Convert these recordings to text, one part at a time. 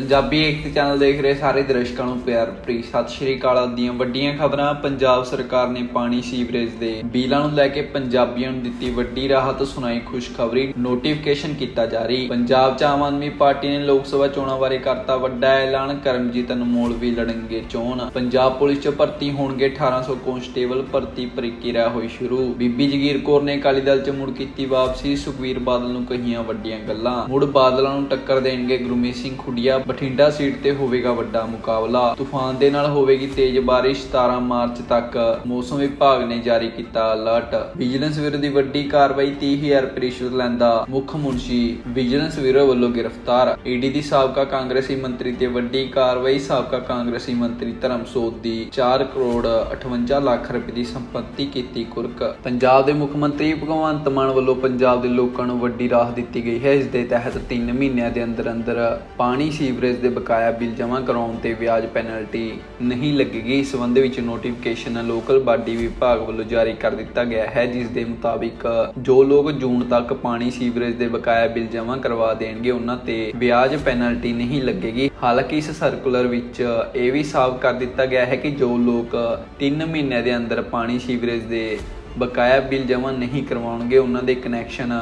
ਪੰਜਾਬੀ ਏਕਤਾ channel ਦੇਖ ਰਹੇ ਸਾਰੇ ਦਰਸ਼ਕਾਂ ਨੂੰ ਪਿਆਰ ਭਰੀ ਸਤਿ ਸ਼੍ਰੀ ਅਕਾਲ ਦੀਆਂ ਵੱਡੀਆਂ ਖਬਰਾਂ। ਪੰਜਾਬ ਸਰਕਾਰ ਨੇ ਪਾਣੀ ਸੀਵਰੇਜ ਦੇ ਬਿੱਲਾਂ ਨੂੰ ਲੈ ਕੇ ਪੰਜਾਬੀਆਂ ਨੂੰ ਦਿੱਤੀ ਵੱਡੀ ਰਾਹਤ, ਸੁਣਾਈ ਖੁਸ਼ਖਬਰੀ ਨੋਟੀਫਿਕੇਸ਼ਨ ਕੀਤਾ ਜਾਰੀ। ਪੰਜਾਬ 'ਚ ਆਮ ਆਦਮੀ ਪਾਰਟੀ ਨੇ ਲੋਕ ਸਭਾ ਚੋਣਾਂ ਬਾਰੇ ਕਰਤਾ ਵੱਡਾ ਐਲਾਨ। ਕਰਮਜੀਤ ਅਨਮੋਲ ਵੀ ਲੜਨਗੇ ਚੋਣ। ਪੰਜਾਬ ਪੁਲਿਸ 'ਚ ਭਰਤੀ ਹੋਣਗੇ 1800 ਕਨਸਟੇਬਲ ਭਰਤੀ ਪ੍ਰਕਿਰਿਆ ਹੋਈ ਸ਼ੁਰੂ। ਬੀਬੀ ਜਗੀਰ ਕੌਰ ਨੇ ਅਕਾਲੀ ਦਲ 'ਚ ਮੁੜ ਕੀਤੀ ਵਾਪਸੀ। ਸੁਖਵੀਰ ਬਾਦਲ ਨੂੰ ਕਹੀਆਂ ਵੱਡੀਆਂ ਗੱਲਾਂ। ਮੁੜ ਬਾਦਲਾਂ ਨੂੰ ਟੱਕਰ ਦੇਣਗੇ ਗੁਰਮੀਤ ਸਿੰਘ ਖੁੱਡੀਆ। ਬਠਿੰਡਾ ਸੀਟ ਤੇ ਹੋਵੇਗਾ ਵੱਡਾ ਮੁਕਾਬਲਾ। ਤੂਫਾਨ ਦੇ ਨਾਲ ਹੋਵੇਗੀ ਤੇਜ਼ ਬਾਰਿਸ਼। 17 ਮਾਰਚ ਤੱਕ ਮੌਸਮ ਵਿਭਾਗ ਨੇ ਜਾਰੀ ਕੀਤਾ ਅਲਰਟ। ਵਿਜੀਲੈਂਸ ਵਿਰੁੱਧ ਦੀ ਵੱਡੀ ਕਾਰਵਾਈ 30000 ਰੁਪਏ ਲੈਂਦਾ ਮੁੱਖ ਮੁਨਸ਼ੀ। ਵਿਜੀਲੈਂਸ ਬਿਊਰੋ ਵੱਲੋਂ ਗ੍ਰਿਫਤਾਰ। ਈਡੀ ਦੀ ਸਾਬਕਾ ਕਾਂਗਰਸੀ ਮੰਤਰੀ ਤੇ ਵੱਡੀ ਕਾਰਵਾਈ ਸਾਬਕਾ ਕਾਂਗਰਸੀ ਮੰਤਰੀ ਧਰਮਸੋਤ ਦੀ 4 ਕਰੋੜ 58 ਲੱਖ ਰੁਪਏ ਦੀ ਸੰਪਤੀ ਕੀਤੀ ਕੁਰਕ। ਪੰਜਾਬ ਦੇ ਮੁੱਖ ਮੰਤਰੀ ਭਗਵੰਤ ਮਾਨ ਵੱਲੋਂ ਪੰਜਾਬ ਦੇ ਲੋਕਾਂ ਨੂੰ ਵੱਡੀ ਰਾਹ ਦਿੱਤੀ ਗਈ ਹੈ। ਇਸ ਦੇ ਤਹਿਤ 3 ਮਹੀਨਿਆਂ ਦੇ ਅੰਦਰ ਅੰਦਰ ਪਾਣੀ ਸੀਵਰੇਜ ਦੇ ਬਕਾਇਆ ਬਿੱਲ ਜਮ੍ਹਾਂ ਕਰਾਉਣ ਤੇ ਵਿਆਜ ਪੈਨਲਟੀ ਨਹੀਂ ਲੱਗੇਗੀ। ਇਸ ਸੰਬੰਧ ਵਿੱਚ ਨੋਟੀਫਿਕੇਸ਼ਨ ਲੋਕਲ ਬਾਡੀ ਵਿਭਾਗ ਵੱਲੋਂ ਜਾਰੀ ਕਰ ਦਿੱਤਾ ਗਿਆ ਹੈ, ਜਿਸ ਦੇ ਮੁਤਾਬਿਕ ਜੋ ਲੋਕ ਜੂਨ ਤੱਕ ਪਾਣੀ ਸੀਵਰੇਜ ਦੇ ਬਕਾਇਆ ਬਿੱਲ ਜਮ੍ਹਾਂ ਕਰਵਾ ਦੇਣਗੇ, ਉਹਨਾਂ ਤੇ ਵਿਆਜ ਪੈਨਲਟੀ ਨਹੀਂ ਲੱਗੇਗੀ। ਹਾਲਾਂਕਿ ਇਸ ਸਰਕੂਲਰ ਵਿੱਚ ਇਹ ਵੀ ਸਾਫ਼ ਕਰ ਦਿੱਤਾ ਗਿਆ ਹੈ ਕਿ ਜੋ ਲੋਕ 3 ਮਹੀਨਿਆਂ ਦੇ ਅੰਦਰ ਪਾਣੀ ਸੀਵਰੇਜ ਦੇ ਬਕਾਇਆ ਬਿੱਲ ਜਮ੍ਹਾਂ ਨਹੀਂ ਕਰਵਾਉਣਗੇ, ਉਹਨਾਂ ਦੇ ਕਨੈਕਸ਼ਨ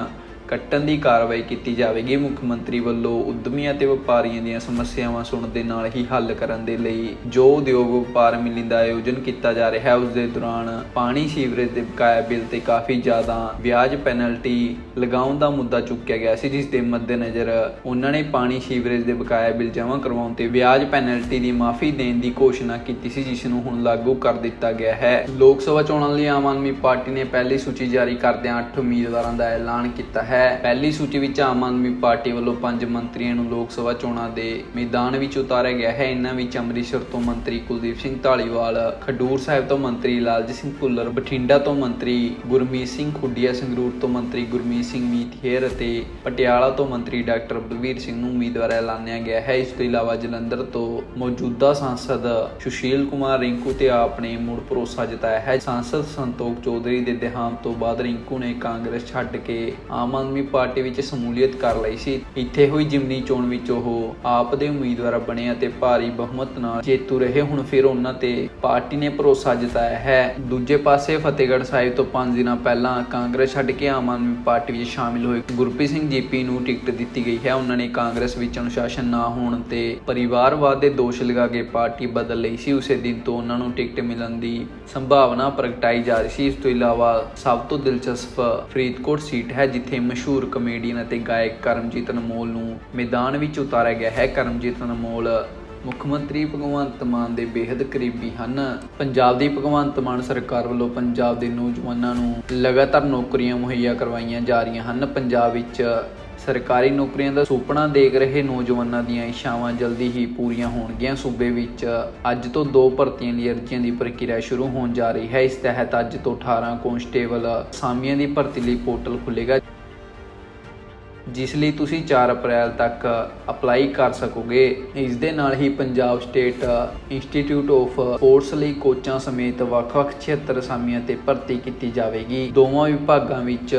ਕੱਟਣ ਦੀ ਕਾਰਵਾਈ ਕੀਤੀ ਜਾਵੇਗੀ। ਮੁੱਖ ਮੰਤਰੀ ਵੱਲੋਂ ਉਦਮੀਆਂ ਤੇ ਵਪਾਰੀਆਂ ਦੀਆਂ ਸਮੱਸਿਆਵਾਂ ਸੁਣਨ ਦੇ ਨਾਲ ਹੀ ਹੱਲ ਕਰਨ ਦੇ ਲਈ ਜੋ ਉਦਯੋਗ ਵਪਾਰ ਮੇਲੇ ਦਾ ਆਯੋਜਨ ਕੀਤਾ ਜਾ ਰਿਹਾ ਹੈ ਉਸ ਦੇ ਦੌਰਾਨ ਪਾਣੀ ਸੀਵਰੇਜ ਦੇ ਬਕਾਇਆ ਬਿੱਲ ਤੇ ਕਾਫੀ ਜ਼ਿਆਦਾ ਵਿਆਜ ਪੈਨਲਟੀ ਲਗਾਉਣ ਦਾ ਮੁੱਦਾ ਚੁੱਕਿਆ ਗਿਆ ਸੀ, ਜਿਸ ਦੇ ਮੱਦੇਨਜ਼ਰ ਉਹਨਾਂ ਨੇ ਪਾਣੀ ਸੀਵਰੇਜ ਦੇ ਬਕਾਇਆ ਬਿੱਲ ਜਮ੍ਹਾਂ ਕਰਵਾਉਣ ਤੇ ਵਿਆਜ ਪੈਨਲਟੀ ਦੀ ਮਾਫੀ ਦੇਣ ਦੀ ਘੋਸ਼ਣਾ ਕੀਤੀ ਸੀ, ਜਿਸ ਨੂੰ ਹੁਣ ਲਾਗੂ ਕਰ ਦਿੱਤਾ ਗਿਆ ਹੈ। ਲੋਕ ਸਭਾ ਚੋਣਾਂ ਲਈ ਆਮ ਆਦਮੀ ਪਾਰਟੀ ਨੇ ਪਹਿਲੀ ਸੂਚੀ ਜਾਰੀ ਕਰਦਿਆਂ 8 ਉਮੀਦਵਾਰਾਂ ਦਾ ਐਲਾਨ ਕੀਤਾ ਹੈ। ਪਹਿਲੀ ਸੂਚੀ ਵਿੱਚ ਆਮ ਆਦਮੀ ਪਾਰਟੀ ਵੱਲੋਂ ਪੰਜ ਮੰਤਰੀਆਂ ਨੂੰ ਲੋਕ ਸਭਾ ਚੋਣਾਂ ਦੇ ਮੈਦਾਨ ਵਿੱਚ ਉਤਾਰਿਆ ਗਿਆ ਹੈ। ਇਨ੍ਹਾਂ ਵਿੱਚ ਅੰਮ੍ਰਿਤਸਰ ਤੋਂ ਮੰਤਰੀ ਕੁਲਦੀਪ ਸਿੰਘ ਢਾਲੀਵਾਲ ਖਡੂਰ ਸਾਹਿਬ ਤੋਂ ਮੰਤਰੀ ਲਾਲਜੀਤ ਸਿੰਘ ਭੁੱਲਰ, ਬਠਿੰਡਾ ਤੋਂ ਮੰਤਰੀ ਗੁਰਮੀਤ ਸਿੰਘ ਖੁੱਡੀਆ, ਸੰਗਰੂਰ ਤੋਂ ਮੰਤਰੀ ਗੁਰਮੀਤ ਸਿੰਘ ਮੀਤਹੇਰ ਅਤੇ ਪਟਿਆਲਾ ਤੋਂ ਮੰਤਰੀ ਡਾਕਟਰ ਬਲਵੀਰ ਸਿੰਘ ਨੂੰ ਉਮੀਦਵਾਰ ਐਲਾਨਿਆ ਗਿਆ ਹੈ। ਇਸ ਤੋਂ ਇਲਾਵਾ ਜਲੰਧਰ ਤੋਂ ਮੌਜੂਦਾ ਸਾਂਸਦ ਸੁਸ਼ੀਲ ਕੁਮਾਰ ਰਿੰਕੂ ਤੇ ਆਪ ਨੇ ਮੁੜ ਭਰੋਸਾ ਜਤਾਇਆ ਹੈ। ਸਾਂਸਦ ਸੰਤੋਖ ਚੌਧਰੀ ਦੇ ਦੇਹਾਂਤ ਤੋਂ ਬਾਅਦ ਰਿੰਕੂ ਨੇ ਕਾਂਗਰਸ ਛੱਡ ਕੇ ਆਮ ਆਦਮੀ ਪਾਰਟੀ ਵਿੱਚ ਸ਼ਮੂਲੀਅਤ ਕਰ ਲਈ ਸੀ। ਇੱਥੇ ਹੋਈ ਜਿਮਨੀ ਚੋਣ ਵਿੱਚ ਉਹ ਆਪ ਦੇ ਉਮੀਦਵਾਰ ਬਣੇ ਅਤੇ ਭਾਰੀ ਬਹੁਮਤ ਨਾਲ ਜੇਤੂ ਰਹੇ। ਹੁਣ ਫਿਰ ਉਹਨਾਂ ਤੇ ਪਾਰਟੀ ਨੇ ਭਰੋਸਾ ਜਤਾਇਆ ਹੈ। ਦੂਜੇ ਪਾਸੇ ਫਤਿਹਗੜ੍ਹ ਸਾਹਿਬ ਤੋਂ 5 ਦਿਨਾਂ ਪਹਿਲਾਂ ਕਾਂਗਰਸ ਛੱਡ ਕੇ ਆਮ ਆਦਮੀ ਪਾਰਟੀ ਵਿੱਚ ਸ਼ਾਮਿਲ ਹੋਏ। ਗੁਰਪ੍ਰੀਤ ਸਿੰਘ ਜੀਪੀ ਨੂੰ ਟਿਕਟ ਦਿੱਤੀ ਗਈ ਹੈ। ਉਹਨਾਂ ਨੇ ਕਾਂਗਰਸ ਵਿੱਚ ਅਨੁਸ਼ਾਸਨ ਨਾ ਹੋਣ ਤੇ ਪਰਿਵਾਰਵਾਦ ਦੇ ਦੋਸ਼ ਲਗਾ ਕੇ ਪਾਰਟੀ ਬਦਲ ਲਈ ਸੀ। ਉਸੇ ਦਿਨ ਤੋਂ ਉਹਨਾਂ ਨੂੰ ਟਿਕਟ ਮਿਲਣ ਦੀ ਸੰਭਾਵਨਾ ਪ੍ਰਗਟਾਈ ਜਾ ਰਹੀ ਸੀ। ਇਸ ਤੋਂ ਇਲਾਵਾ ਸਭ ਤੋਂ ਦਿਲਚਸਪ ਫਰੀਦਕੋਟ ਸੀਟ ਹੈ, ਜਿੱਥੇ ਮਸ਼ਹੂਰ ਕਮੇਡੀਅਨ ਅਤੇ ਗਾਇਕ ਕਰਮਜੀਤ ਅਨਮੋਲ ਨੂੰ ਮੈਦਾਨ ਵਿੱਚ ਉਤਾਰਿਆ ਗਿਆ ਹੈ। ਕਰਮਜੀਤ ਅਨਮੋਲ ਮੁੱਖ ਮੰਤਰੀ ਭਗਵੰਤ ਮਾਨ ਦੇ ਬੇहद ਕਰੀਬੀ ਹਨ। ਪੰਜਾਬ ਦੀ ਭਗਵੰਤ ਮਾਨ ਸਰਕਾਰ ਵੱਲੋਂ ਪੰਜਾਬ ਦੇ ਨੌਜਵਾਨਾਂ ਨੂੰ ਲਗਾਤਾਰ ਨੌਕਰੀਆਂ ਮੁਹੱਈਆ ਕਰਵਾਈਆਂ ਜਾ ਰਹੀਆਂ ਹਨ। ਪੰਜਾਬ ਵਿੱਚ ਸਰਕਾਰੀ ਨੌਕਰੀਆਂ ਦਾ ਸੁਪਨਾ ਦੇਖ ਰਹੇ ਨੌਜਵਾਨਾਂ ਦੀਆਂ ਇੱਛਾਵਾਂ ਜਲਦੀ ਹੀ ਪੂਰੀਆਂ ਹੋਣਗੀਆਂ। ਸੂਬੇ ਵਿੱਚ ਅੱਜ ਤੋਂ ਦੋ ਭਰਤੀਆਂ ਲਈ ਅਰਜ਼ੀਆਂ ਦੀ ਪ੍ਰਕਿਰਿਆ ਸ਼ੁਰੂ ਹੋਣ ਜਾ ਰਹੀ ਹੈ। ਇਸ ਤਹਿਤ ਅੱਜ ਤੋਂ 18 ਕਨਸਟੇਬਲ ਸਾਮੀਆਂ ਦੀ ਭਰਤੀ ਲਈ ਪੋਰਟਲ ਖੁੱਲੇਗਾ ਜਿਸ ਲਈ ਤੁਸੀਂ 4 ਅਪ੍ਰੈਲ ਤੱਕ ਅਪਲਾਈ ਕਰ ਸਕੋਗੇ। ਇਸ ਦੇ ਨਾਲ ਹੀ Punjab state institute of sports ਲਈ ਕੋਚਾਂ ਸਮੇਤ ਵੱਖ-ਵੱਖ 76 ਅਸਾਮੀਆਂ ਤੇ ਭਰਤੀ ਕੀਤੀ ਜਾਵੇਗੀ। ਦੋਵਾਂ ਵਿਭਾਗਾਂ ਵਿੱਚ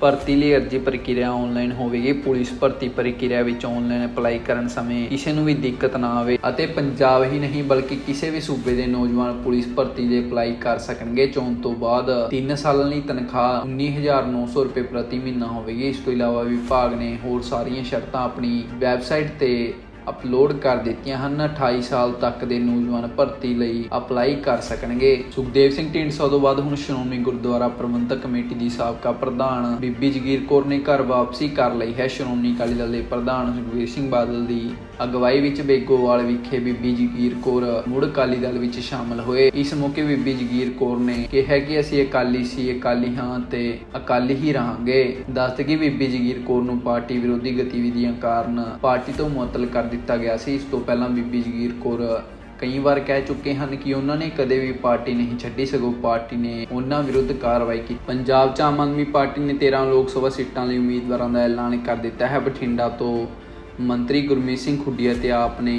ਭਰਤੀ ਲਈ ਅਰਜ਼ੀ ਪ੍ਰਕਿਰਿਆ ਆਨਲਾਈਨ ਹੋਵੇਗੀ। ਪੁਲਿਸ ਭਰਤੀ ਪ੍ਰਕਿਰਿਆ ਵਿੱਚ ਆਨਲਾਈਨ ਅਪਲਾਈ ਕਰਨ ਸਮੇਂ ਕਿਸੇ ਨੂੰ ਵੀ ਦਿੱਕਤ ਨਾ ਆਵੇ ਅਤੇ ਪੰਜਾਬ ਹੀ ਨਹੀਂ, ਬਲਕਿ ਕਿਸੇ ਵੀ ਸੂਬੇ ਦੇ ਨੌਜਵਾਨ ਪੁਲਿਸ ਭਰਤੀ ਦੇ ਅਪਲਾਈ ਕਰ ਸਕਣਗੇ। ਚੋਣ ਤੋਂ ਬਾਅਦ 3 ਸਾਲਾਂ ਲਈ ਤਨਖਾਹ 19900 ਰੁਪਏ ਪ੍ਰਤੀ ਮਹੀਨਾ ਹੋਵੇਗੀ। ਇਸ ਤੋਂ ਇਲਾਵਾ ਵਿਭਾਗ ਨੇ ਹੋਰ ਸਾਰੀਆਂ ਸ਼ਰਤਾਂ ਆਪਣੀ ਵੈਬਸਾਈਟ ਤੇ ਅਪਲੋਡ ਕਰ ਦਿੱਤੀਆਂ ਹਨ। 28 ਸਾਲ ਤੱਕ ਦੇ ਨੌਜਵਾਨ ਭਰਤੀ ਲਈ ਅਪਲਾਈ ਕਰ ਸਕਣਗੇ। ਸੁਖਦੇਵ ਸਿੰਘ ਢੀਂਡਸਾ ਤੋਂ ਬਾਅਦ ਹੁਣ ਸ਼੍ਰੋਮਣੀ ਗੁਰਦੁਆਰਾ ਪ੍ਰਬੰਧਕ ਕਮੇਟੀ ਦੀ ਸਾਬਕਾ ਪ੍ਰਧਾਨ ਬੀਬੀ ਜਗੀਰ ਕੌਰ ਨੇ ਘਰ ਵਾਪਸੀ ਕਰ ਲਈ ਹੈ। ਸ਼੍ਰੋਮਣੀ ਅਕਾਲੀ ਦਲ ਦੇ ਪ੍ਰਧਾਨ ਸੁਖਬੀਰ ਸਿੰਘ ਬਾਦਲ ਦੀ ਅਗਵਾਈ ਵਿੱਚ ਬੇਗੋਵਾਲ ਵਿਖੇ ਬੀਬੀ ਜਗੀਰ ਕੌਰ ਮੁੜ ਅਕਾਲੀ ਦਲ ਵਿੱਚ ਸ਼ਾਮਲ ਹੋਏ। ਇਸ ਮੌਕੇ ਬੀਬੀ ਜਗੀਰ ਕੌਰ ਨੇ ਕਿਹਾ ਕਿ ਅਸੀਂ ਅਕਾਲੀ ਸੀ, ਅਕਾਲੀ ਹਾਂ ਤੇ ਅਕਾਲੀ ਹੀ ਰਹਾਂਗੇ। ਦੱਸਦੇ ਕਿ ਬੀਬੀ ਜਗੀਰ ਕੌਰ ਨੂੰ ਪਾਰਟੀ ਵਿਰੋਧੀ ਗਤੀਵਿਧੀਆਂ ਕਾਰਨ ਪਾਰਟੀ ਤੋਂ ਮੁਅੱਤਲ ਕਰ ਦਿੱਤਾ ਗਿਆ ਸੀ। ਇਸ ਤੋਂ ਪਹਿਲਾਂ ਬੀਬੀ ਜਗੀਰ ਕੌਰ ਕਈ ਵਾਰ ਕਹਿ ਚੁੱਕੇ ਹਨ ਕਿ ਉਹਨਾਂ ਨੇ ਕਦੇ ਵੀ ਪਾਰਟੀ ਨਹੀਂ ਛੱਡੀ, ਸਗੋਂ ਪਾਰਟੀ ਨੇ ਉਹਨਾਂ ਵਿਰੁੱਧ ਕਾਰਵਾਈ ਕੀਤੀ। ਪੰਜਾਬ 'ਚ ਆਮ ਆਦਮੀ ਪਾਰਟੀ ਨੇ 13 ਲੋਕ ਸਭਾ ਸੀਟਾਂ ਲਈ ਉਮੀਦਵਾਰਾਂ ਦਾ ਐਲਾਨ ਕਰ ਦਿੱਤਾ ਹੈ। ਬਠਿੰਡਾ ਤੋਂ ਮੰਤਰੀ ਗੁਰਮੀਤ ਸਿੰਘ ਖੁੱਡੀਆ ਤੇ ਆਪ ਨੇ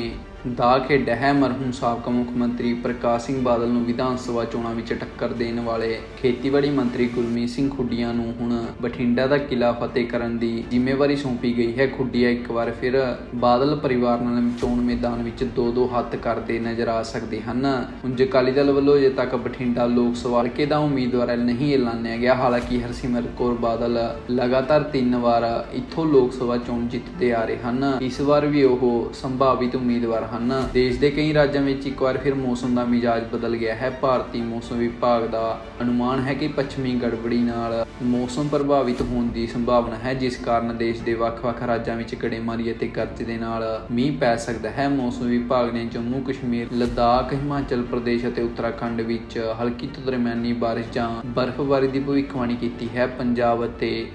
ਦਾ ਖੇਡ ਹੈ ਮਰਹੂਮ ਸਾਬਕਾ ਮੁੱਖ ਮੰਤਰੀ ਪ੍ਰਕਾਸ਼ ਸਿੰਘ ਬਾਦਲ ਨੂੰ ਵਿਧਾਨ ਸਭਾ ਚੋਣਾਂ ਵਿੱਚ ਟੱਕਰ ਦੇਣ ਵਾਲੇ ਖੇਤੀਬਾੜੀ ਮੰਤਰੀ ਗੁਰਮੀਤ ਸਿੰਘ ਖੁੱਡੀਆਂ ਨੂੰ ਹੁਣ ਬਠਿੰਡਾ ਦਾ ਕਿਲਾ ਫਤਿਹ ਕਰਨ ਦੀ ਜ਼ਿੰਮੇਵਾਰੀ ਸੌਂਪੀ ਗਈ ਹੈ। ਖੁੱਡੀਆਂ ਇੱਕ ਵਾਰ ਫਿਰ ਬਾਦਲ ਪਰਿਵਾਰ ਨਾਲ ਚੋਣ ਮੈਦਾਨ ਵਿੱਚ ਦੋ ਦੋ ਹੱਥ ਕਰਦੇ ਨਜ਼ਰ ਆ ਸਕਦੇ ਹਨ। ਉਂਝ ਅਕਾਲੀ ਦਲ ਵੱਲੋਂ ਅਜੇ ਤੱਕ ਬਠਿੰਡਾ ਲੋਕ ਸਭਾ ਹਲਕੇ ਦਾ ਉਮੀਦਵਾਰ ਨਹੀਂ ਐਲਾਨਿਆ ਗਿਆ। ਹਾਲਾਂਕਿ ਹਰਸਿਮਰਤ ਕੌਰ ਬਾਦਲ ਲਗਾਤਾਰ ਤਿੰਨ ਵਾਰ ਇੱਥੋਂ ਲੋਕ ਸਭਾ ਚੋਣ ਜਿੱਤਦੇ ਆ ਰਹੇ ਹਨ। ਇਸ ਵਾਰ ਵੀ ਉਹ ਸੰਭਾਵਿਤ ਉਮੀਦਵਾਰ ਹਨ। ਦੇਸ਼ ਦੇ ਕਈ ਰਾਜਾਂ ਵਿੱਚ ਇੱਕ ਵਾਰ ਫਿਰ ਮੌਸਮ ਦਾ ਮਿਜਾਜ ਬਦਲ ਗਿਆ ਹੈ। ਭਾਰਤੀ ਮੌਸਮ ਵਿਭਾਗ ਦਾ ਅਨੁਮਾਨ ਹੈ ਕਿ ਪੱਛਮੀ ਗੜਬੜੀ ਨਾਲ ਮੌਸਮ ਪ੍ਰਭਾਵਿਤ ਹੋਣ ਦੀ ਸੰਭਾਵਨਾ ਹੈ, ਜਿਸ ਕਾਰਨ ਦੇਸ਼ ਦੇ ਵੱਖ-ਵੱਖ ਰਾਜਾਂ ਵਿੱਚ ਗੜੇਮਾਰੀ ਅਤੇ ਗਰਜ ਦੇ ਨਾਲ ਮੀਂਹ ਪੈ ਸਕਦਾ ਹੈ। ਮੌਸਮ ਵਿਭਾਗ ਨੇ ਜੰਮੂ ਕਸ਼ਮੀਰ, ਲਦਾਖ, ਹਿਮਾਚਲ ਪ੍ਰਦੇਸ਼ ਅਤੇ ਉੱਤਰਾਖੰਡ ਵਿੱਚ ਹਲਕੀ ਤੋਂ ਦਰਮਿਆਨੀ ਬਾਰਿਸ਼ ਜਾਂ ਬਰਫ਼ਬਾਰੀ ਦੀ ਭਵਿੱਖਬਾਣੀ ਕੀਤੀ ਹੈ। ਪੰਜਾਬ ਅਤੇ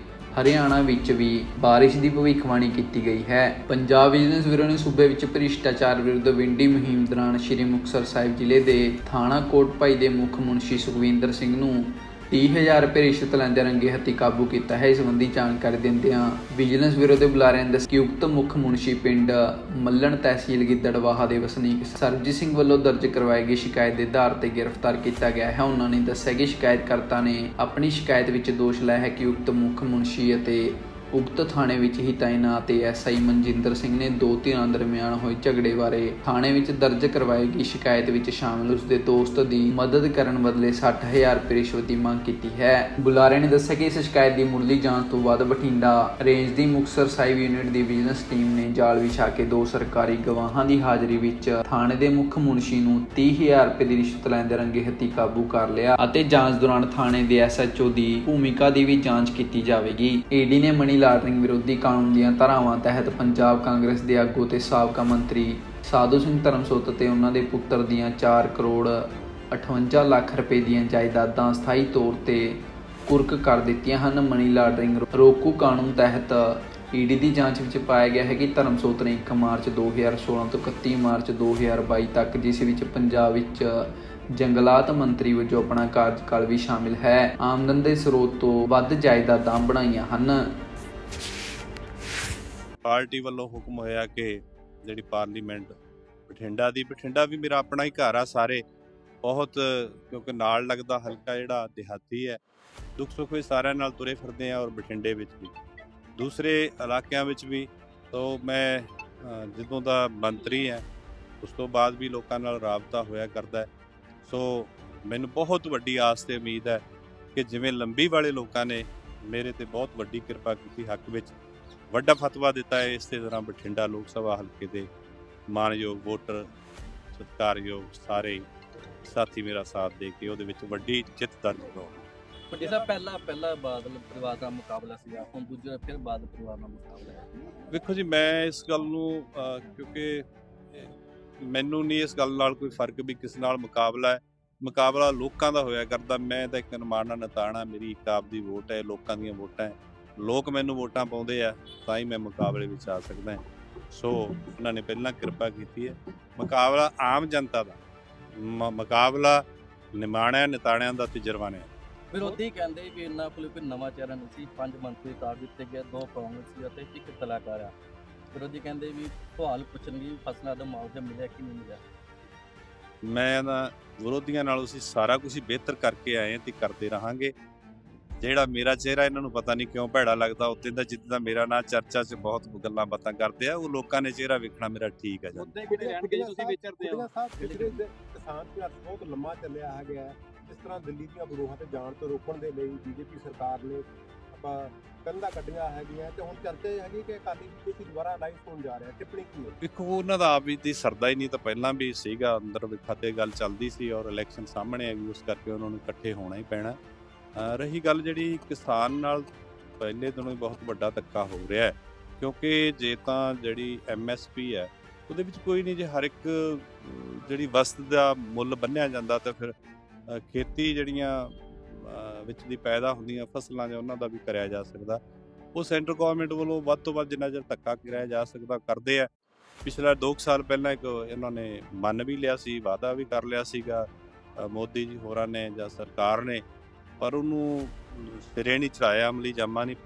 ਹਰਿਆਣਾ ਵਿੱਚ ਵੀ ਬਾਰਿਸ਼ ਦੀ ਭਵਿੱਖਬਾਣੀ ਕੀਤੀ ਗਈ ਹੈ। ਪੰਜਾਬ ਬਿਜ਼ਨਸ ਬਿਊਰੋ ਨੇ ਸੂਬੇ ਵਿੱਚ ਭ੍ਰਿਸ਼ਟਾਚਾਰ ਵਿਰੁੱਧ ਵਿੰਡੀ ਮੁਹਿੰਮ ਦੌਰਾਨ ਸ਼੍ਰੀ ਮੁਕਤਸਰ ਸਾਹਿਬ ਜ਼ਿਲ੍ਹੇ ਦੇ ਥਾਣਾ ਕੋਟਭਾਈ ਦੇ ਮੁੱਖ ਮੁਨਸ਼ੀ ਸੁਖਵਿੰਦਰ ਸਿੰਘ ਨੂੰ 30000 ਰੁਪਏ ਰਿਸ਼ਵਤ ਲੈਂਦੇ ਰੰਗੇ ਹੱਥੀ ਕਾਬੂ ਕੀਤਾ ਹੈ। ਇਸ ਸੰਬੰਧੀ ਜਾਣਕਾਰੀ ਦਿੰਦਿਆਂ ਵਿਜੀਲੈਂਸ ਬਿਊਰੋ ਦੇ ਬੁਲਾਰਿਆਂ ਨੇ ਦੱਸਿਆ ਕਿ ਉਕਤ ਮੁੱਖ ਮੁਨਸ਼ੀ ਪਿੰਡ ਮੱਲਣ ਤਹਿਸੀਲ ਗਿੱਦੜਵਾਹਾ ਦੇ ਵਸਨੀਕ ਸਰਬਜੀਤ ਸਿੰਘ ਵੱਲੋਂ ਦਰਜ ਕਰਵਾਈ ਗਈ ਸ਼ਿਕਾਇਤ ਦੇ ਆਧਾਰ ਤੇ ਗ੍ਰਿਫਤਾਰ ਕੀਤਾ ਗਿਆ ਹੈ। ਉਹਨਾਂ ਨੇ ਦੱਸਿਆ ਕਿ ਸ਼ਿਕਾਇਤਕਰਤਾ ਨੇ ਆਪਣੀ ਸ਼ਿਕਾਇਤ ਵਿੱਚ ਦੋਸ਼ ਲਾਇਆ ਹੈ ਕਿ ਉਕਤ ਮੁੱਖ ਮੁਨਸ਼ੀ ਅਤੇ ਉਕਤ ਥਾਣੇ ਵਿੱਚ ਹੀ ਤਾਇਨਾਤ ਐਸਆਈ ਮਨਜਿੰਦਰ ਸਿੰਘ ਨੇ ਦੋ ਧਿਰਾਂ ਦਰਮਿਆਨ ਹੋਏ ਝਗੜੇ ਬਾਰੇ ਥਾਣੇ ਵਿੱਚ ਦਰਜ ਕਰਵਾਈ ਗਈ ਸ਼ਿਕਾਇਤ ਵਿੱਚ ਸ਼ਾਮਲ ਉਸ ਦੇ ਦੋਸਤ ਦੀ ਮਦਦ ਕਰਨ ਬਦਲੇ 60000 ਰੁਪਏ ਰਿਸ਼ਵਤ ਦੀ ਮੰਗ ਕੀਤੀ ਹੈ। ਬੁਲਾਰੇ ਨੇ ਦੱਸਿਆ ਕਿ ਇਸ ਸ਼ਿਕਾਇਤ ਦੀ ਮੁੱਢਲੀ ਜਾਂਚ ਤੋਂ ਬਾਅਦ ਬਠਿੰਡਾ ਰੇਂਜ ਦੀ ਮੁਕਤਸਰ ਸਾਹਿਬ ਯੂਨਿਟ ਦੀ ਵਿਜੀਲੈਂਸ ਟੀਮ ਨੇ ਜਾਲ ਵਿਛਾ ਕੇ ਦੋ ਸਰਕਾਰੀ ਗਵਾਹਾਂ ਦੀ ਹਾਜ਼ਰੀ ਵਿੱਚ ਥਾਣੇ ਦੇ ਮੁੱਖ ਮੁਨਸ਼ੀ ਨੂੰ 30000 ਰੁਪਏ ਦੀ ਰਿਸ਼ਵਤ ਲੈਂਦੇ ਰੰਗੇ ਹੱਥੀ ਕਾਬੂ ਕਰ ਲਿਆ ਅਤੇ ਜਾਂਚ ਦੌਰਾਨ ਥਾਣੇ ਦੇ ਐਸਐਚਓ ਦੀ ਭੂਮਿਕਾ ਦੀ ਵੀ ਜਾਂਚ ਕੀਤੀ ਜਾਵੇਗੀ। ਈਡੀ ਨੇ ਮਨੀ ਲਾਂਡਰਿੰਗ ਵਿਰੋਧੀ ਕਾਨੂੰਨ ਦੀਆਂ ਧਾਰਾਵਾਂ ਤਹਿਤ ਪੰਜਾਬ ਕਾਂਗਰਸ ਦੇ ਆਗੂ ਤੇ ਸਾਬਕਾ ਮੰਤਰੀ ਸਾਧੂ ਸਿੰਘ ਧਰਮਸੋਤ ਅਤੇ ਉਹਨਾਂ ਦੇ ਪੁੱਤਰ ਦੀਆਂ 4 ਕਰੋੜ 58 ਲੱਖ ਰੁਪਏ ਦੀਆਂ ਜਾਇਦਾਦਾਂ ਸਥਾਈ ਤੌਰ ਤੇ ਕੁਰਕ ਕਰ ਦਿੱਤੀਆਂ ਹਨ। ਮਨੀ ਲਾਂਡਰਿੰਗ ਰੋਕੂ ਕਾਨੂੰਨ ਤਹਿਤ ਈਡੀ ਦੀ ਜਾਂਚ ਵਿੱਚ ਪਾਇਆ ਗਿਆ ਹੈ ਕਿ ਧਰਮਸੋਤ ਨੇ 1 ਮਾਰਚ 2016 ਤੋਂ 31 ਮਾਰਚ 2022 ਤੱਕ ਜਿਸ ਵਿੱਚ ਪੰਜਾਬ ਵਿੱਚ ਜੰਗਲਾਤ ਮੰਤਰੀ ਵਜੋਂ ਆਪਣਾ ਕਾਰਜਕਾਲ ਵੀ ਸ਼ਾਮਿਲ ਹੈ। ਆਮਦਨ ਦੇ ਸਰੋਤ ਤੋਂ ਵੱਧ ਜਾਇਦਾਦਾਂ ਬਣਾਈਆਂ ਹਨ। ਪਾਰਟੀ ਵੱਲੋਂ ਹੁਕਮ ਹੋਇਆ ਕਿ ਜਿਹੜੀ ਪਾਰਲੀਮੈਂਟ ਬਠਿੰਡਾ ਦੀ, ਬਠਿੰਡਾ ਵੀ ਮੇਰਾ ਆਪਣਾ ਹੀ ਘਰ ਆ ਸਾਰੇ, ਬਹੁਤ ਕਿਉਂਕਿ ਨਾਲ ਲੱਗਦਾ ਹਲਕਾ ਜਿਹੜਾ ਦਿਹਾਤੀ ਹੈ ਦੁੱਖ ਸੁੱਖ ਵੀ ਸਾਰਿਆਂ ਨਾਲ ਤੁਰੇ ਫਿਰਦੇ ਆ ਔਰ ਬਠਿੰਡੇ ਵਿੱਚ ਵੀ। ਦੂਸਰੇ ਇਲਾਕਿਆਂ ਵਿੱਚ ਵੀ ਤੋਂ ਮੈਂ ਜਦੋਂ ਦਾ ਮੰਤਰੀ ਹੈ, ਉਸ ਤੋਂ ਬਾਅਦ ਵੀ ਲੋਕਾਂ ਨਾਲ ਰਾਬਤਾ ਹੋਇਆ ਕਰਦਾ ਸੋ ਮੈਨੂੰ ਬਹੁਤ ਵੱਡੀ ਆਸ ਤੇ ਉਮੀਦ ਹੈ ਕਿ ਜਿਵੇਂ ਲੰਬੀ ਵਾਲੇ ਲੋਕਾਂ ਨੇ ਮੇਰੇ ਤੇ ਬਹੁਤ ਵੱਡੀ ਕਿਰਪਾ ਕੀਤੀ ਹੱਕ ਵਿੱਚ ਵੱਡਾ ਫਤਵਾ ਦਿੱਤਾ ਹੈ ਇਸੇ ਤਰ੍ਹਾਂ ਬਠਿੰਡਾ ਲੋਕ ਸਭਾ ਹਲਕੇ ਦੇ ਮਾਨਯੋਗ ਵੋਟਰ ਸਤਿਕਾਰਯੋਗ ਸਾਰੇ ਸਾਥੀ ਮੇਰਾ ਸਾਥ ਦੇ ਕੇ ਉਹਦੇ ਵਿੱਚ ਵੱਡੀ ਜਿੱਤ ਦਰਜ ਕਰਵਾਉਣ ਵੱਡੇ ਸਾਹਿਬ ਪਹਿਲਾ ਪਹਿਲਾ ਬਾਦਲ ਪਰਿਵਾਰ ਦਾ ਮੁਕਾਬਲਾ ਸੀਗਾ ਹੁਣ ਦੂਜਾ ਫਿਰ ਬਾਦਲ ਪਰਿਵਾਰ ਦਾ ਮੁਕਾਬਲਾ ਹੈ। ਵੇਖੋ ਜੀ ਮੈਂ ਇਸ ਗੱਲ ਨੂੰ ਕਿਉਂਕਿ ਮੈਨੂੰ ਨਹੀਂ ਇਸ ਗੱਲ ਨਾਲ ਕੋਈ ਫ਼ਰਕ ਵੀ ਕਿਸ ਨਾਲ ਮੁਕਾਬਲਾ ਹੈ। ਮੁਕਾਬਲਾ ਲੋਕਾਂ ਦਾ ਹੋਇਆ ਕਰਦਾ ਮੈਂ ਤਾਂ ਇੱਕ ਅਨੁਮਾਨਾ ਨਤਾਣਾ ਮੇਰੀ ਇੱਕ ਆਪਦੀ ਵੋਟ ਹੈ ਲੋਕਾਂ ਦੀਆਂ ਵੋਟਾਂ ਹੈ। ਲੋਕ ਮੈਨੂੰ ਵੋਟਾਂ ਪਾਉਂਦੇ ਆ ਤਾਂ ਹੀ ਮੈਂ ਮੁਕਾਬਲੇ ਵਿੱਚ ਆ ਸਕਦਾ ਸੋ ਉਹਨਾਂ ਨੇ ਪਹਿਲਾਂ ਕਿਰਪਾ ਕੀਤੀ ਹੈ। ਮੁਕਾਬਲਾ ਆਮ ਜਨਤਾ ਦਾ ਮੁਕਾਬਲਾ ਨਿਮਾਣਿਆਂ ਨਿਤਾਣਿਆਂ ਦਾ ਤਜਰਬਾਨਿਆਂ ਦਾ। ਵਿਰੋਧੀ ਕਹਿੰਦੇ ਵੀ ਇਹਨਾਂ ਕੋਲ ਕੋਈ ਨਵਾਂ ਚਿਹਰਾ ਨਹੀਂ ਸੀ। ਪੰਜ ਮੰਤਰੀ ਤਾਰ ਦਿੱਤੇ ਗਏ ਦੋ ਕਾਂਗਰਸੀ ਅਤੇ ਇੱਕ ਕਲਾਕਾਰ ਆ। ਵਿਰੋਧੀ ਕਹਿੰਦੇ ਵੀ ਸਵਾਲ ਪੁੱਛਣਗੇ ਵੀ ਫਸਲਾਂ ਦਾ ਮੁਆਵਜ਼ਾ ਮਿਲਿਆ ਕਿ ਨਹੀਂ ਮਿਲਿਆ? ਮੈਂ ਨਾ ਵਿਰੋਧੀਆਂ ਨਾਲੋਂ ਅਸੀਂ ਸਾਰਾ ਕੁਝ ਬਿਹਤਰ ਕਰਕੇ ਆਏ ਹਾਂ ਤੇ ਕਰਦੇ ਰਹਾਂਗੇ। ਜਿਹੜਾ ਮੇਰਾ ਚਿਹਰਾ ਇਹਨਾਂ ਨੂੰ ਪਤਾ ਨਹੀਂ ਕਿਉਂ ਭੈੜਾ ਲੱਗਦਾ ਉੱਤੇ ਦਾ ਜਿੱਦਾਂ ਮੇਰਾ ਨਾਂ ਚਰਚਾ 'ਚ ਬਹੁਤ ਗੱਲਾਂ ਬਾਤਾਂ ਕਰਦੇ ਆ ਉਹ ਲੋਕਾਂ ਨੇ ਚਿਹਰਾ ਵੇਖਣਾ ਮੇਰਾ ਠੀਕ ਹੈ ਜੀ। ਮੁੱਦੇ ਕਿਹੜੇ ਰਹਿਣਗੇ ਜੀ ਤੁਸੀਂ ਵਿਚਰਦੇ ਹੋ ਸਾਹਿਬ ਪਿਛਲੇ ਦਿਨ ਕਿਸਾਨ ਸੰਘਰਸ਼ ਬਹੁਤ ਲੰਮਾ ਚੱਲਿਆ ਹੈਗਾ ਹੈ। ਜਿਸ ਤਰ੍ਹਾਂ ਦਿੱਲੀ ਦੀਆਂ ਵਿਰੋਹਾਂ ਤੇ ਜਾਣ ਤੋਂ ਰੋਕਣ ਦੇ ਲਈ ਬੀਜੇਪੀ ਸਰਕਾਰ ਨੇ ਆਪਾਂ ਕੰਧਾਂ ਕੱਢੀਆਂ ਹੈਗੀਆਂ ਤੇ ਹੁਣ ਚਰਚਾ ਇਹ ਹੈਗੀ ਕਿ ਅਕਾਲੀ ਬੀਜੇਪੀ ਦੁਬਾਰਾ ਅਲਾਈਅੰਸ ਹੋਣ ਜਾ ਰਿਹਾ ਟਿੱਪਣੀ ਕੀ ਹੈ? ਇੱਕ ਉਹਨਾਂ ਦਾ ਆਪ ਵੀ ਦੀ ਸਰਦਾ ਹੀ ਨਹੀਂ ਤਾਂ ਪਹਿਲਾਂ ਵੀ ਸੀਗਾ ਅੰਦਰ ਵਿਖਾਤੇ ਗੱਲ ਚੱਲਦੀ ਸੀ ਔਰ ਇਲੈਕਸ਼ਨ ਸਾਹਮਣੇ ਆ ਗਈ ਉਸ ਕਰਕੇ ਉਹਨਾਂ ਨੂੰ ਇਕੱਠੇ ਹੋਣਾ ਹੀ ਪੈਣਾ। ਰਹੀ ਗੱਲ ਜਿਹੜੀ ਕਿਸਾਨ ਨਾਲ ਪਹਿਲੇ ਦਿਨੋਂ ਹੀ ਬਹੁਤ ਵੱਡਾ ਧੱਕਾ ਹੋ ਰਿਹਾ ਹੈ, ਕਿਉਂਕਿ ਜੇ ਤਾਂ ਜਿਹੜੀ ਐਮਐਸਪੀ ਹੈ, ਉਹਦੇ ਵਿੱਚ ਕੋਈ ਨਹੀਂ, ਜੇ ਹਰ ਇੱਕ ਜਿਹੜੀ ਵਸਤ ਦਾ ਮੁੱਲ ਬੰਨਿਆ ਜਾਂਦਾ ਤਾਂ ਫਿਰ ਖੇਤੀ ਜਿਹੜੀਆਂ ਵਿੱਚ ਦੀ ਪੈਦਾ ਹੁੰਦੀਆਂ ਫਸਲਾਂ ਜਾਂ ਉਹਨਾਂ ਦਾ ਵੀ ਕਰਿਆ ਜਾ ਸਕਦਾ। ਉਹ ਸੈਂਟਰ ਗਵਰਨਮੈਂਟ ਵੱਲੋਂ ਵੱਧ ਤੋਂ ਵੱਧ ਜਿੰਨਾ ਚਿਰ ਧੱਕਾ ਕਰਿਆ ਜਾ ਸਕਦਾ, ਕਰਦੇ ਆ। ਪਿਛਲਾ 2 ਸਾਲ ਪਹਿਲਾਂ ਇੱਕ ਇਹਨਾਂ ਨੇ ਮੰਨ ਵੀ ਲਿਆ ਸੀ, ਵਾਅਦਾ ਵੀ ਕਰ ਲਿਆ ਸੀਗਾ ਮੋਦੀ ਜੀ ਹੋਰਾਂ ਨੇ ਜਾਂ ਸਰਕਾਰ ਨੇ ਪਰ ਉਹਨੂੰ ਸਿਰੇ ਨਹੀਂ ਚੜਾਇਆ ਅਮਲੀ ਜਾਮਾ ਨਹੀਂ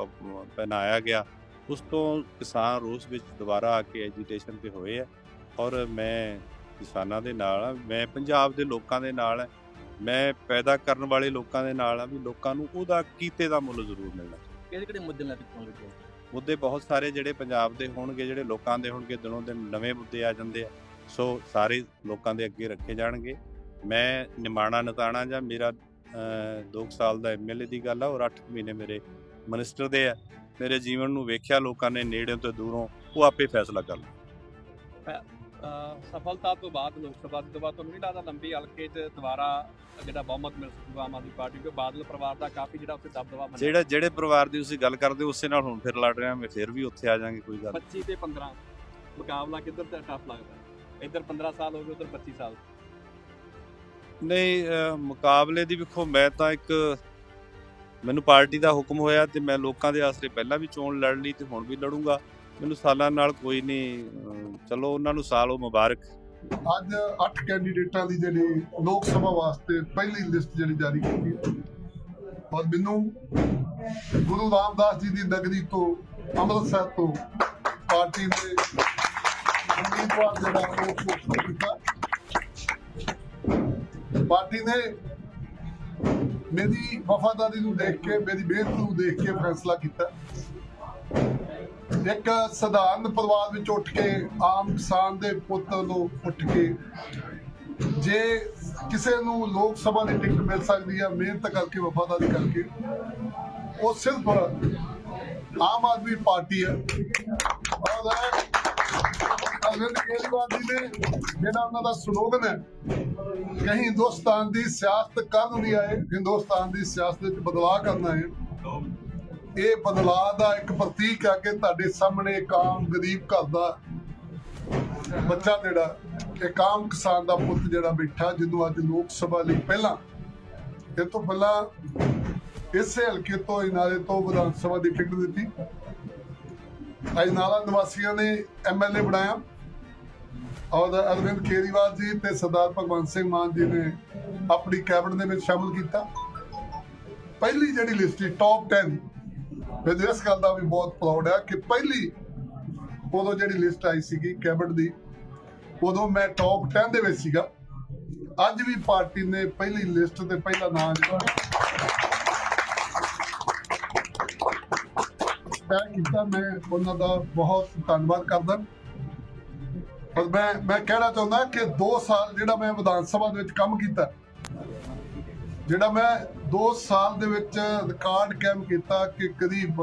ਪਹਿਨਾਇਆ ਗਿਆ। ਉਸ ਤੋਂ ਕਿਸਾਨ ਰੋਸ ਵਿੱਚ ਦੁਬਾਰਾ ਆ ਕੇ ਐਜੀਟੇਸ਼ਨ ਤੇ ਹੋਏ ਆ ਔਰ ਮੈਂ ਕਿਸਾਨਾਂ ਦੇ ਨਾਲ ਆ ਮੈਂ ਪੰਜਾਬ ਦੇ ਲੋਕਾਂ ਦੇ ਨਾਲ ਆ ਮੈਂ ਪੈਦਾ ਕਰਨ ਵਾਲੇ ਲੋਕਾਂ ਦੇ ਨਾਲ ਆ ਵੀ ਲੋਕਾਂ ਨੂੰ ਉਹਦਾ ਕੀਤੇ ਦਾ ਮੁੱਲ ਜ਼ਰੂਰ ਮਿਲਣਾ ਕਿਹੜੇ ਕਿਹੜੇ ਮੁੱਦੇ ਲੈ ਕੇ ਚੋਣ ਲੜਦੇ ਹੋ? ਮੁੱਦੇ ਬਹੁਤ ਸਾਰੇ ਜਿਹੜੇ ਪੰਜਾਬ ਦੇ ਹੋਣਗੇ ਜਿਹੜੇ ਲੋਕਾਂ ਦੇ ਹੋਣਗੇ ਦਿਨੋਂ ਦਿਨ ਨਵੇਂ ਮੁੱਦੇ ਆ ਜਾਂਦੇ ਆ। ਸੋ ਸਾਰੇ ਲੋਕਾਂ ਦੇ ਅੱਗੇ ਰੱਖੇ ਜਾਣਗੇ। ਮੈਂ ਨਿਮਾਣਾ ਨਤਾਣਾ ਜਾਂ ਮੇਰਾ 2 ਸਾਲ ਦਾ ਐਮਐਲਏ ਦੀ ਗੱਲ ਆ ਔਰ 8 ਮਹੀਨੇ ਮੇਰੇ ਮਿਨਿਸਟਰ ਦੇ ਆ। ਮੇਰੇ ਜੀਵਨ ਨੂੰ ਵੇਖਿਆ ਲੋਕਾਂ ਨੇ ਨੇੜਿਓਂ ਤੇ ਦੂਰੋਂ ਉਹ ਆਪੇ ਫੈਸਲਾ ਕਰ ਅਹ ਸਫਲਤਾ ਤੋਂ ਬਾਅਦ ਲੋਕ ਸਭਾ ਤੋਂ ਬਾਅਦ ਤੁਹਾਨੂੰ ਨਹੀਂ ਲੱਗਦਾ? ਲੰਬੀ ਹਲਕੇ 'ਚ ਦੁਬਾਰਾ ਜਿਹੜਾ ਬਹੁਮਤ ਮਿਲ ਸਕੂਗਾ ਆਮ ਆਦਮੀ ਪਾਰਟੀ ਕਿਉਂਕਿ ਬਾਦਲ ਪਰਿਵਾਰ ਦਾ ਕਾਫੀ ਜਿਹੜਾ ਉੱਥੇ ਦਬਦਬਾ ਬਣਿਆ ਜਿਹੜਾ ਜਿਹੜੇ ਪਰਿਵਾਰ ਦੀ ਤੁਸੀਂ ਗੱਲ ਕਰਦੇ ਹੋ ਉਸੇ ਨਾਲ ਹੁਣ ਫਿਰ ਲੜ ਰਿਹਾ ਮੈਂ ਫਿਰ ਵੀ ਉੱਥੇ ਆ ਜਾਾਂਗੇ ਕੋਈ ਗੱਲ 25 ਤੇ 15 ਮੁਕਾਬਲਾ ਕਿੱਧਰ ਤੇ ਟਫ ਲੱਗਦਾ? ਇੱਧਰ 15 ਸਾਲ ਹੋ ਗਏ ਉਧਰ 25 ਸਾਲ। ਨਹੀਂ ਮੁਕਾਬਲੇ ਦੀ ਵੇਖੋ, ਮੈਂ ਤਾਂ ਇੱਕ ਮੈਨੂੰ ਪਾਰਟੀ ਦਾ ਹੁਕਮ ਹੋਇਆ ਤੇ ਮੈਂ ਲੋਕਾਂ ਦੇ ਆਸਰੇ ਪਹਿਲਾਂ ਵੀ ਚੋਣ ਲੜ ਲਈ ਤੇ ਹੁਣ ਵੀ ਲੜੂੰਗਾ। ਮੈਨੂੰ ਸਾਲਾਂ ਨਾਲ ਕੋਈ ਨਹੀਂ ਚਲੋ ਉਹਨਾਂ ਨੂੰ ਸਾਲ ਉਹ ਮੁਬਾਰਕ। ਅੱਜ 8 ਕੈਂਡੀਡੇਟਾਂ ਦੀ ਜਿਹੜੀ ਲੋਕ ਸਭਾ ਵਾਸਤੇ ਪਹਿਲੀ ਲਿਸਟ ਜਿਹੜੀ ਜਾਰੀ ਕੀਤੀ ਔਰ ਮੈਨੂੰ ਗੁਰੂ ਰਾਮਦਾਸ ਜੀ ਦੀ ਨਗਰੀ ਤੋਂ, ਅੰਮ੍ਰਿਤਸਰ ਤੋਂ ਪਾਰਟੀ ਦੇ ਉਮੀਦਵਾਰ ਜਿਹੜਾ ਉਹ ਕੀਤਾ। ਪਾਰਟੀ ਨੇ ਮੇਰੀ ਵਫਾਦਾਰੀ ਨੂੰ ਦੇਖ ਕੇ, ਮੇਰੀ ਮਿਹਨਤ ਨੂੰ ਦੇਖ ਕੇ ਫੈਸਲਾ ਕੀਤਾ। ਇੱਕ ਸਧਾਰਨ ਪਰਿਵਾਰ ਵਿੱਚ ਉੱਠ ਕੇ, ਆਮ ਕਿਸਾਨ ਦੇ ਪੁੱਤ ਨੂੰ ਉੱਠ ਕੇ, ਜੇ ਕਿਸੇ ਨੂੰ ਲੋਕ ਸਭਾ ਦੀ ਟਿਕਟ ਮਿਲ ਸਕਦੀ ਹੈ, ਮਿਹਨਤ ਕਰਕੇ, ਵਫਾਦਾਰੀ ਕਰਕੇ, ਉਹ ਸਿਰਫ ਆਮ ਆਦਮੀ ਪਾਰਟੀ ਹੈ। ਔਰ ਅਰਵਿੰਦ ਕੇਜਰੀਵਾਲ ਜੀ ਨੇ ਜਿਹੜਾ ਉਹਨਾਂ ਦਾ ਸਲੋਗਨ ਹੈ ਕਿ ਹਿੰਦੁਸਤਾਨ ਦੀ ਸਿਆਸਤ ਕਰਨ ਨਹੀਂ ਆਏ, ਹਿੰਦੁਸਤਾਨ ਦੀ ਸਿਆਸਤ ਵਿੱਚ ਬਦਲਾਅ ਕਰਨ ਆਏ ਇਹ ਬਦਲਾਅ ਦਾ ਇੱਕ ਪ੍ਰਤੀਕ ਹੈ ਕਿ ਤੁਹਾਡੇ ਸਾਹਮਣੇ ਇੱਕ ਆਮ ਗਰੀਬ ਘਰ ਦਾ ਬੱਚਾ ਜਿਹੜਾ, ਇੱਕ ਆਮ ਕਿਸਾਨ ਦਾ ਪੁੱਤ ਜਿਹੜਾ ਬੈਠਾ, ਜਿਹਨੂੰ ਅੱਜ ਲੋਕ ਸਭਾ ਲਈ ਪਹਿਲਾਂ, ਇਹ ਤੋਂ ਪਹਿਲਾਂ ਇਸੇ ਹਲਕੇ ਤੋਂ ਇਨਾਰੇ ਤੋਂ ਵਿਧਾਨ ਸਭਾ ਦੀ ਟਿਕਟ ਦਿੱਤੀ। ਅਜਨਾਲਾ ਨਿਵਾਸੀਆਂ ਨੇ ਐਮਐਲਏ ਬਣਾਇਆ। ਔਰ ਅਰਵਿੰਦ ਕੇਜਰੀਵਾਲ ਜੀ ਤੇ ਸਰਦਾਰ ਭਗਵੰਤ ਸਿੰਘ ਮਾਨ ਜੀ ਨੇ ਆਪਣੀ ਕੈਬਨਿਟ ਦੇ ਵਿੱਚ ਸ਼ਾਮਲ ਕੀਤਾ। ਪਹਿਲੀ ਜਿਹੜੀ ਲਿਸਟ ਸੀ ਟੌਪ 10 ਮੈਨੂੰ ਇਸ ਗੱਲ ਦਾ ਵੀ ਬਹੁਤ ਪ੍ਰਾਊਡ ਹੈ ਕਿ ਪਹਿਲੀ ਉਦੋਂ ਜਿਹੜੀ ਲਿਸਟ ਆਈ ਸੀਗੀ ਕੈਬਨਿਟ ਦੀ, ਉਦੋਂ ਮੈਂ ਟੌਪ 10 ਦੇ ਵਿੱਚ ਸੀਗਾ। ਅੱਜ ਵੀ ਪਾਰਟੀ ਨੇ ਪਹਿਲੀ ਲਿਸਟ ਤੇ ਪਹਿਲਾ ਨਾਮ ਜਿਹੜਾ ਤੈਅ ਕੀਤਾ। ਮੈਂ ਉਹਨਾਂ ਦਾ ਬਹੁਤ ਧੰਨਵਾਦ ਕਰਦਾ। ਪਰ ਮੈਂ ਮੈਂ ਕਹਿਣਾ ਚਾਹੁੰਦਾ ਕਿ 2 ਸਾਲ ਜਿਹੜਾ ਮੈਂ ਵਿਧਾਨ ਸਭਾ ਦੇ ਵਿੱਚ ਕੰਮ ਕੀਤਾ, ਜਿਹੜਾ ਮੈਂ 2 ਸਾਲ ਦੇ ਵਿੱਚ ਰਿਕਾਰਡ ਕਾਇਮ ਕੀਤਾ ਕਿ ਕਰੀਬ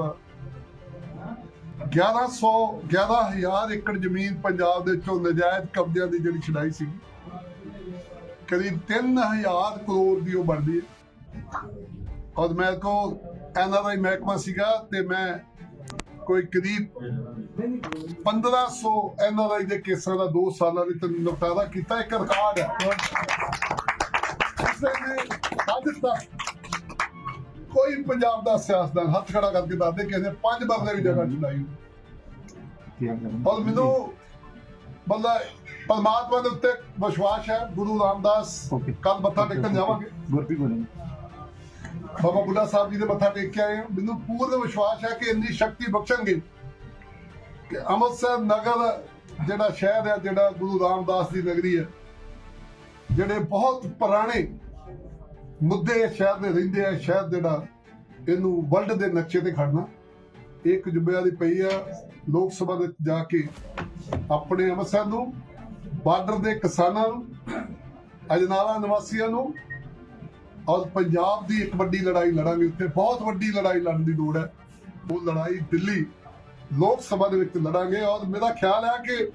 1100 11000 ਏਕੜ ਜ਼ਮੀਨ ਪੰਜਾਬ ਦੇ ਵਿੱਚੋਂ ਨਜਾਇਜ਼ ਕਬਜ਼ਿਆਂ ਦੀ ਜਿਹੜੀ ਛਡਾਈ ਸੀ, ਕਰੀਬ 3000 ਕਰੋੜ ਦੀ ਉਹ ਬਣਦੀ ਹੈ। ਔਰ ਮੇਰੇ ਕੋ ਐਨਆਰਆਈ ਮਹਿਕਮਾ ਸੀਗਾ ਤੇ ਮੈਂ ਕੋਈ ਕਰੀਬ 1500 ਐਨਆਰਆਈ ਦੇ ਕੇਸਾਂ ਦਾ 2 ਸਾਲਾਂ ਵਿੱਚ ਨਿਪਟਾਰਾ ਕੀਤਾ ਇੱਕ ਰਿਕਾਰਡ ਹੈ। ਅੱਜ ਤੱਕ ਕੋਈ ਪੰਜਾਬ ਦਾ ਸਿਆਸਤਦਾਨ ਹੱਥ ਖੜਾ ਕਰਕੇ ਦੱਸਦੇ ਕਿਸੇ ਨੇ ਪੰਜ ਬਰਲੇ ਵੀ ਜਗ੍ਹਾ ਛਡਾਈ ਔਰ ਮੈਨੂੰ ਬੰਦਾ ਪਰਮਾਤਮਾ ਦੇ ਉੱਤੇ ਵਿਸ਼ਵਾਸ ਹੈ ਗੁਰੂ ਰਾਮਦਾਸ ਕੱਲ ਮੱਥਾ ਟੇਕਣ ਜਾਵਾਂਗੇ। ਗੁਰਪ੍ਰੀਤ ਬੋਲੇ। ਬਾਬਾ ਬੁੱਢਾ ਸਾਹਿਬ ਜੀ ਦੇ ਮੱਥਾ ਟੇਕ ਕੇ ਆਏ ਹਾਂ। ਮੈਨੂੰ ਪੂਰਨ ਵਿਸ਼ਵਾਸ ਹੈ ਕਿ ਇੰਨੀ ਸ਼ਕਤੀ ਬਖਸ਼ਣਗੇ ਕਿ ਅੰਮ੍ਰਿਤਸਰ ਨਗਰ ਜਿਹੜਾ ਸ਼ਹਿਰ ਹੈ, ਜਿਹੜਾ ਗੁਰੂ ਰਾਮਦਾਸ ਦੀ ਨਗਰੀ ਹੈ, ਜਿਹੜੇ ਬਹੁਤ ਪੁਰਾਣੇ ਮੁੱਦੇ ਸ਼ਹਿਰ ਦੇ ਰਹਿੰਦੇ ਆ, ਸ਼ਹਿਰ ਜਿਹੜਾ ਇਹਨੂੰ ਵਰਲਡ ਦੇ ਨਕਸ਼ੇ ਤੇ ਖੜਨਾ ਇਹ ਇੱਕ ਜ਼ਿੰਮੇਵਾਰੀ ਪਈ ਆ, ਲੋਕ ਸਭਾ ਦੇ ਵਿੱਚ ਜਾ ਕੇ ਆਪਣੇ ਅੰਮ੍ਰਿਤਸਰ ਨੂੰ, ਬਾਰਡਰ ਦੇ ਕਿਸਾਨਾਂ ਨੂੰ, ਅਜਨਾਲਾ ਨਿਵਾਸੀਆਂ ਨੂੰ ਔਰ ਪੰਜਾਬ ਦੀ ਇੱਕ ਵੱਡੀ ਲੜਾਈ ਲੜਾਂਗੇ ਉੱਥੇ, ਬਹੁਤ ਵੱਡੀ ਲੜਾਈ ਲੜਨ ਦੀ ਲੋੜ ਹੈ। ਉਹ ਲੜਾਈ ਦਿੱਲੀ ਲੋਕ ਸਭਾ ਦੇ ਵਿੱਚ ਲੜਾਂਗੇ ਔਰ ਮੇਰਾ ਖਿਆਲ ਹੈ ਕਿ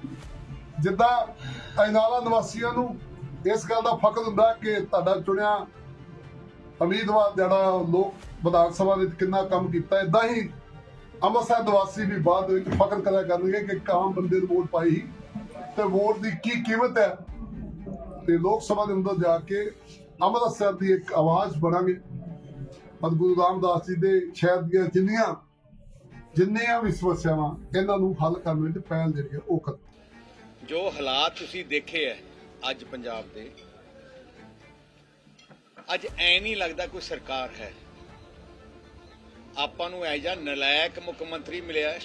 ਜਿੱਦਾਂ ਅਜਨਾਲਾ ਨਿਵਾਸੀਆਂ ਨੂੰ ਇਸ ਗੱਲ ਦਾ ਫਖਰ ਹੁੰਦਾ ਕਿ ਤੁਹਾਡਾ ਚੁਣਿਆ ਉਮੀਦਵਾਰ ਜਿਹੜਾ ਲੋਕ ਵਿਧਾਨ ਸਭਾ ਵਿੱਚ ਕਿੰਨਾ ਕੰਮ ਕੀਤਾ ਇਦਾਂ ਹੀ ਅੰਮ੍ਰਿਤਸਰ ਨਿਵਾਸੀ ਵੀ ਬਾਅਦ ਦੇ ਵਿੱਚ ਫਖਰ ਕਰਿਆ ਕਰਨਗੇ ਕਿ ਕਾਮ ਬੰਦੇ ਨੂੰ ਵੋਟ ਪਾਈ ਸੀ ਤੇ ਵੋਟ ਦੀ ਕੀ ਕੀਮਤ ਹੈ। ਤੇ ਲੋਕ ਸਭਾ ਦੇ ਅੰਦਰ ਜਾ ਕੇ ਅੰਮ੍ਰਿਤਸਰ ਦੀ ਇੱਕ ਆਵਾਜ਼ ਬਣਾਂਗੇ। ਪਰ ਗੁਰੂ ਰਾਮਦਾਸ ਜੀ ਦੇ ਸ਼ਹਿਰ ਦੀਆਂ ਜਿੰਨੀਆਂ ਜਿੰਨੀਆਂ ਵੀ ਸਮੱਸਿਆਵਾਂ, ਇਹਨਾਂ ਨੂੰ ਹੱਲ ਕਰਨ ਵਿੱਚ ਪਹਿਲ ਜਿਹੜੀ ਹੈ ਉਹ ਕਰ। ਜੋ ਹਾਲਾਤ ਤੁਸੀਂ ਦੇਖੇ ਐ ਅੱਜ ਪੰਜਾਬ ਦੇ, ਅੱਜ ਐ ਨਹੀਂ ਲੱਗਦਾ ਕੋਈ ਸਰਕਾਰ ਹੈ। ਆਪਾਂ ਨੂੰ ਐ ਨਲਾਇਕ ਮੁੱਖ ਮੰਤਰੀ ਮਿਲਿਆ ਹੈ।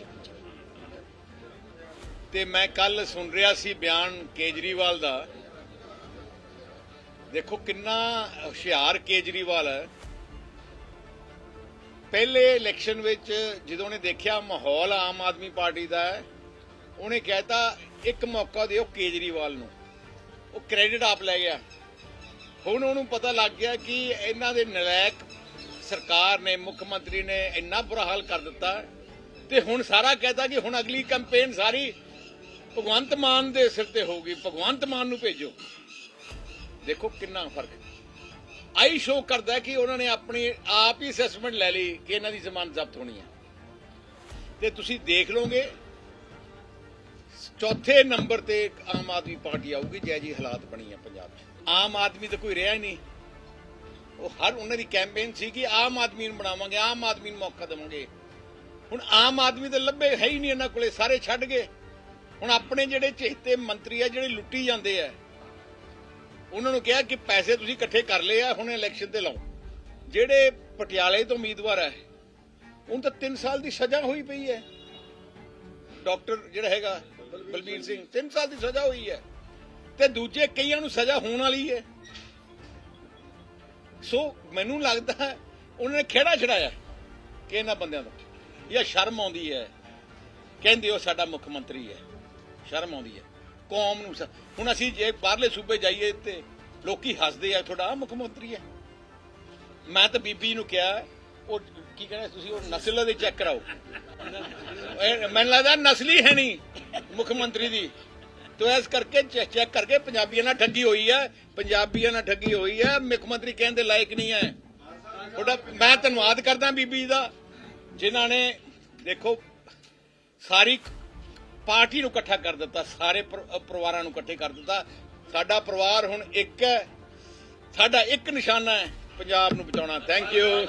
ਤੇ ਮੈਂ ਕੱਲ ਸੁਣ ਰਿਹਾ ਸੀ ਬਿਆਨ ਕੇਜਰੀਵਾਲ ਦਾ ਦੇਖੋ ਕਿੰਨਾ ਹੁਸ਼ਿਆਰ ਕੇਜਰੀਵਾਲ ਹੈ। ਪਹਿਲੇ ਇਲੈਕਸ਼ਨ ਵਿੱਚ ਜਦੋਂ ਉਹਨੇ ਦੇਖਿਆ ਮਾਹੌਲ ਆਮ ਆਦਮੀ ਪਾਰਟੀ ਦਾ ਹੈ, ਉਹਨੇ ਕਹਿਤਾ ਇੱਕ ਮੌਕਾ ਦਿਓ ਕੇਜਰੀਵਾਲ ਨੂੰ। ਉਹ ਕ੍ਰੈਡਿਟ ਆਪ ਲੈ ਗਿਆ। ਹੁਣ ਉਹਨੂੰ ਪਤਾ ਲੱਗ ਗਿਆ ਕਿ ਇਹਨਾਂ ਦੇ ਨਲਾਇਕ ਸਰਕਾਰ ਨੇ, ਮੁੱਖ ਮੰਤਰੀ ਨੇ ਇੰਨਾ ਬੁਰਾ ਹਾਲ ਕਰ ਦਿੱਤਾ ਤੇ ਹੁਣ ਸਾਰਾ ਕਹਿਤਾ ਕਿ ਹੁਣ ਅਗਲੀ ਕੈਂਪੇਨ ਸਾਰੀ ਭਗਵੰਤ ਮਾਨ ਦੇ ਸਿਰ ਤੇ ਹੋਊਗੀ। ਭਗਵੰਤ ਮਾਨ ਨੂੰ ਭੇਜੋ। ਦੇਖੋ ਕਿੰਨਾ ਫ਼ਰਕ ਆਈ ਸ਼ੋ ਕਰਦਾ ਕਿ ਉਹਨਾਂ ਨੇ ਆਪਣੀ, ਆਪ ਹੀ ਅਸੈਸਮੈਂਟ ਲੈ ਲਈ ਕਿ ਇਹਨਾਂ ਦੀ ਜ਼ਮਾਨਤ ਜ਼ਬਤ ਹੋਣੀ ਹੈ। ਤੇ ਤੁਸੀਂ ਦੇਖ ਲਓਗੇ, ਚੌਥੇ ਨੰਬਰ ਤੇ ਆਮ ਆਦਮੀ ਪਾਰਟੀ ਆਊਗੀ, ਜੈ ਜੀ ਹਾਲਾਤ ਬਣੀ ਹੈ ਪੰਜਾਬ 'ਚ। ਆਮ ਆਦਮੀ ਤਾਂ ਕੋਈ ਰਿਹਾ ਹੀ ਨਹੀਂ। ਉਹ ਹਰ ਉਹਨਾਂ ਦੀ ਕੈਂਪੇਨ ਸੀ ਕਿ ਆਮ ਆਦਮੀ ਨੂੰ ਬਣਾਵਾਂਗੇ, ਆਮ ਆਦਮੀ ਨੂੰ ਮੌਕਾ ਦੇਵਾਂਗੇ। ਹੁਣ ਆਮ ਆਦਮੀ ਤਾਂ ਲੱਭੇ ਹੈ ਹੀ ਨਹੀਂ ਇਹਨਾਂ ਕੋਲੇ, ਸਾਰੇ ਛੱਡ ਗਏ। ਹੁਣ ਆਪਣੇ ਜਿਹੜੇ ਚਹਤੇ ਮੰਤਰੀ ਆ, ਜਿਹੜੇ ਲੁੱਟੀ ਜਾਂਦੇ ਆ ਉਹਨਾਂ ਨੂੰ ਕਿਹਾ ਕਿ ਪੈਸੇ ਤੁਸੀਂ ਇਕੱਠੇ ਕਰ ਲਏ ਆ, ਹੁਣ ਇਲੈਕਸ਼ਨ ਤੇ ਲਾਓ। ਜਿਹੜੇ ਪਟਿਆਲੇ ਤੋਂ ਉਮੀਦਵਾਰ ਹੈ ਉਹਨੂੰ ਤਾਂ 3 ਸਾਲ ਦੀ ਸਜ਼ਾ ਹੋਈ ਪਈ ਹੈ। ਡਾਕਟਰ ਜਿਹੜਾ ਹੈਗਾ, ਬਲਬੀਰ ਸਿੰਘ 3 ਸਾਲ ਦੀ ਸਜ਼ਾ ਹੋਈ ਹੈ। ਤੇ ਦੂਜੇ ਕਈਆਂ ਨੂੰ ਸਜ਼ਾ ਹੋਣ ਵਾਲੀ ਹੈ। ਸੋ ਮੈਨੂੰ ਲੱਗਦਾ ਹੈ, ਉਹਨਾਂ ਨੇ ਖੇੜਾ ਛੜਾਇਆ ਕਿ ਇਹਨਾਂ ਬੰਦਿਆਂ ਦਾ। ਇਹ ਸ਼ਰਮ ਆਉਂਦੀ ਹੈ। ਕਹਿੰਦੇ ਉਹ ਸਾਡਾ ਮੁੱਖ ਮੰਤਰੀ ਹੈ। ਸ਼ਰਮ ਆਉਂਦੀ ਹੈ। ਕੌਮ ਨੂੰ ਹੁਣ ਅਸੀਂ ਜੇ ਬਾਹਰਲੇ ਸੂਬੇ ਜਾਈਏ ਤੇ ਲੋਕੀ ਹੱਸਦੇ ਆ, ਤੁਹਾਡਾ ਆਹ ਮੁੱਖ ਮੰਤਰੀ ਹੈ। ਮੈਂ ਤਾਂ ਬੀਬੀ ਨੂੰ ਕਿਹਾ, ਉਹ ਕੀ ਕਹਿੰਦੇ ਤੁਸੀਂ, ਉਹ ਨਸਲ ਦੇ ਚੈੱਕ ਕਰਾਓ। ਮੈਨੂੰ ਲੱਗਦਾ ਨਸਲੀ ਹੈ ਨਹੀਂ ਮੁੱਖ ਮੰਤਰੀ ਦੀ। ਤੋ ਇਸ ਕਰਕੇ ਚੈੱਕ ਕਰਕੇ ਪੰਜਾਬੀਆਂ ਨਾਲ ਠੱਗੀ ਹੋਈ ਹੈ ਪੰਜਾਬੀਆਂ ਨਾਲ ਠੱਗੀ ਹੋਈ ਹੈ ਮੁੱਖ ਮੰਤਰੀ ਕਹਿੰਦੇ ਲਾਇਕ ਨਹੀਂ ਹੈ। ਤੁਹਾਡਾ ਮੈਂ ਧੰਨਵਾਦ ਕਰਦਾ ਬੀਬੀ ਦਾ, ਜਿਨ੍ਹਾਂ ਨੇ ਦੇਖੋ, ਸਾਰੀ ਪਾਰਟੀ ਨੂੰ ਇਕੱਠਾ ਕਰ ਦਿੱਤਾ, ਸਾਰੇ ਪਰ- ਪਰਿਵਾਰਾਂ ਨੂੰ ਇਕੱਠੇ ਕਰ ਦਿੱਤਾ। ਸਾਡਾ ਪਰਿਵਾਰ ਹੁਣ ਇੱਕ ਹੈ, ਸਾਡਾ ਇੱਕ ਨਿਸ਼ਾਨਾ ਹੈ, ਪੰਜਾਬ ਨੂੰ ਬਚਾਉਣਾ। Thank you